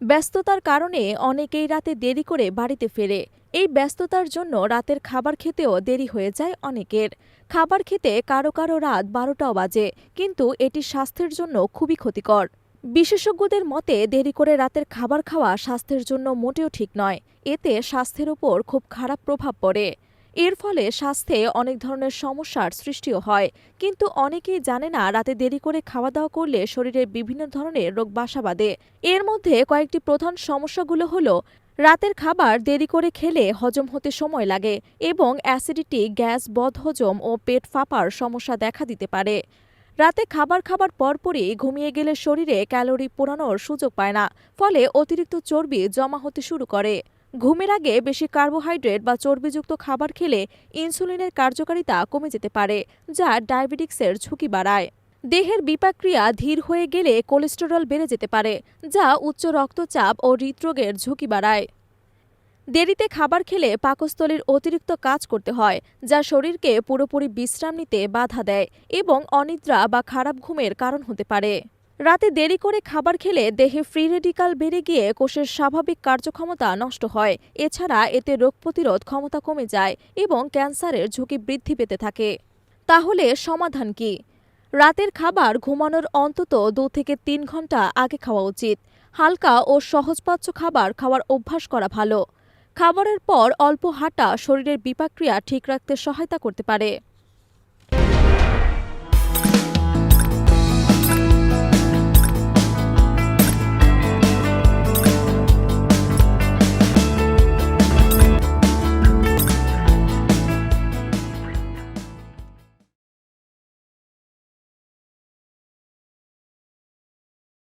ব্যস্ততার কারণে অনেকেই রাতে দেরি করে বাড়িতে ফেরে। এই ব্যস্ততার জন্য রাতের খাবার খেতেও দেরি হয়ে যায় অনেকের। খাবার খেতে কারও কারও রাত বারোটাও বাজে, কিন্তু এটি স্বাস্থ্যের জন্য খুবই ক্ষতিকর। বিশেষজ্ঞদের মতে, দেরি করে রাতের খাবার খাওয়া স্বাস্থ্যের জন্য মোটেও ঠিক নয়। এতে স্বাস্থ্যের উপর খুব খারাপ প্রভাব পড়ে। এর ফলে স্বাস্থ্যে অনেক ধরনের সমস্যার সৃষ্টিও হয়। কিন্তু অনেকেই জানে না রাতে দেরি করে খাওয়া দাওয়া করলে শরীরে বিভিন্ন ধরনের রোগ বাসা বাঁধে। এর মধ্যে কয়েকটি প্রধান সমস্যাগুলো হলো, রাতের খাবার দেরি করে খেলে হজম হতে সময় লাগে এবং অ্যাসিডিটি, গ্যাস, বদহজম ও পেট ফাঁপার সমস্যা দেখা দিতে পারে। রাতে খাবার খাবার পরপরই ঘুমিয়ে গেলে শরীরে ক্যালোরি পোড়ানোর সুযোগ পায় না, ফলে অতিরিক্ত চর্বি জমা হতে শুরু করে। ঘুমের আগে বেশি কার্বোহাইড্রেট বা চর্বিযুক্ত খাবার খেলে ইনসুলিনের কার্যকারিতা কমে যেতে পারে, যা ডায়াবেটিক্সের ঝুঁকি বাড়ায়। দেহের বিপাক্রিয়া ধীর হয়ে গেলে কোলেস্টেরল বেড়ে যেতে পারে, যা উচ্চ রক্তচাপ ও হৃদরোগের ঝুঁকি বাড়ায়। দেরিতে খাবার খেলে পাকস্থলীর অতিরিক্ত কাজ করতে হয়, যা শরীরকে পুরোপুরি বিশ্রাম নিতে বাধা দেয় এবং অনিদ্রা বা খারাপ ঘুমের কারণ হতে পারে। রাতে দেরি করে খাবার খেলে দেহে ফ্রি রেডিকাল বেড়ে গিয়ে কোষের স্বাভাবিক কার্যক্ষমতা নষ্ট হয়। এছাড়া এতে রোগ প্রতিরোধ ক্ষমতা কমে যায় এবং ক্যান্সারের ঝুঁকি বৃদ্ধি পেতে থাকে। তাহলে সমাধান কি? রাতের খাবার ঘুমানোর অন্তত দু থেকে তিন ঘণ্টা আগে খাওয়া উচিত। হালকা ও সহজপাচ্য খাবার খাওয়ার অভ্যাস করা ভালো। খাবারের পর অল্প হাঁটা শরীরের বিপাক্রিয়া ঠিক রাখতে সহায়তা করতে পারে।